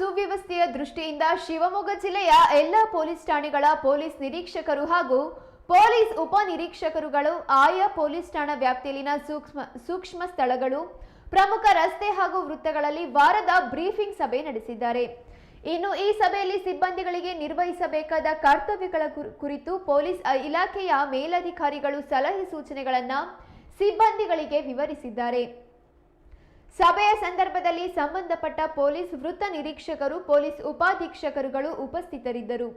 ಸುವ್ಯವಸ್ಥೆಯ ದೃಷ್ಟಿಯಿಂದ ಶಿವಮೊಗ್ಗ ಜಿಲ್ಲೆಯ ಎಲ್ಲ ಪೊಲೀಸ್ ಠಾಣೆಗಳ ಪೊಲೀಸ್ ನಿರೀಕ್ಷಕರು ಹಾಗೂ ಪೊಲೀಸ್ ಉಪನಿರೀಕ್ಷಕರುಗಳು ಆಯಾ ಪೊಲೀಸ್ ಠಾಣಾ ವ್ಯಾಪ್ತಿಯಲ್ಲಿನ ಸೂಕ್ಷ್ಮ ಸೂಕ್ಷ್ಮ ಸ್ಥಳಗಳು, ಪ್ರಮುಖ ರಸ್ತೆ ಹಾಗೂ ವೃತ್ತಗಳಲ್ಲಿ ವಾರದ ಬ್ರೀಫಿಂಗ್ ಸಭೆ ನಡೆಸಿದ್ದಾರೆ. ಇನ್ನು ಈ ಸಭೆಯಲ್ಲಿ ಸಿಬ್ಬಂದಿಗಳಿಗೆ ನಿರ್ವಹಿಸಬೇಕಾದ ಕರ್ತವ್ಯಗಳ ಕುರ್- ಕುರಿತು ಪೊಲೀಸ್ ಇಲಾಖೆಯ ಮೇಲಧಿಕಾರಿಗಳು ಸಲಹೆ ಸೂಚನೆಗಳನ್ನು ಸಿಬ್ಬಂದಿಗಳಿಗೆ ವಿವರಿಸಿದ್ದಾರೆ. ಸಭೆಯ ಸಂದರ್ಭದಲ್ಲಿ ಸಂಬಂಧಪಟ್ಟ ಪೊಲೀಸ್ ವೃತ್ತ ನಿರೀಕ್ಷಕರು ಪೊಲೀಸ್ ಉಪಾಧೀಕ್ಷಕರುಗಳು ಉಪಸ್ಥಿತರಿದ್ದರು.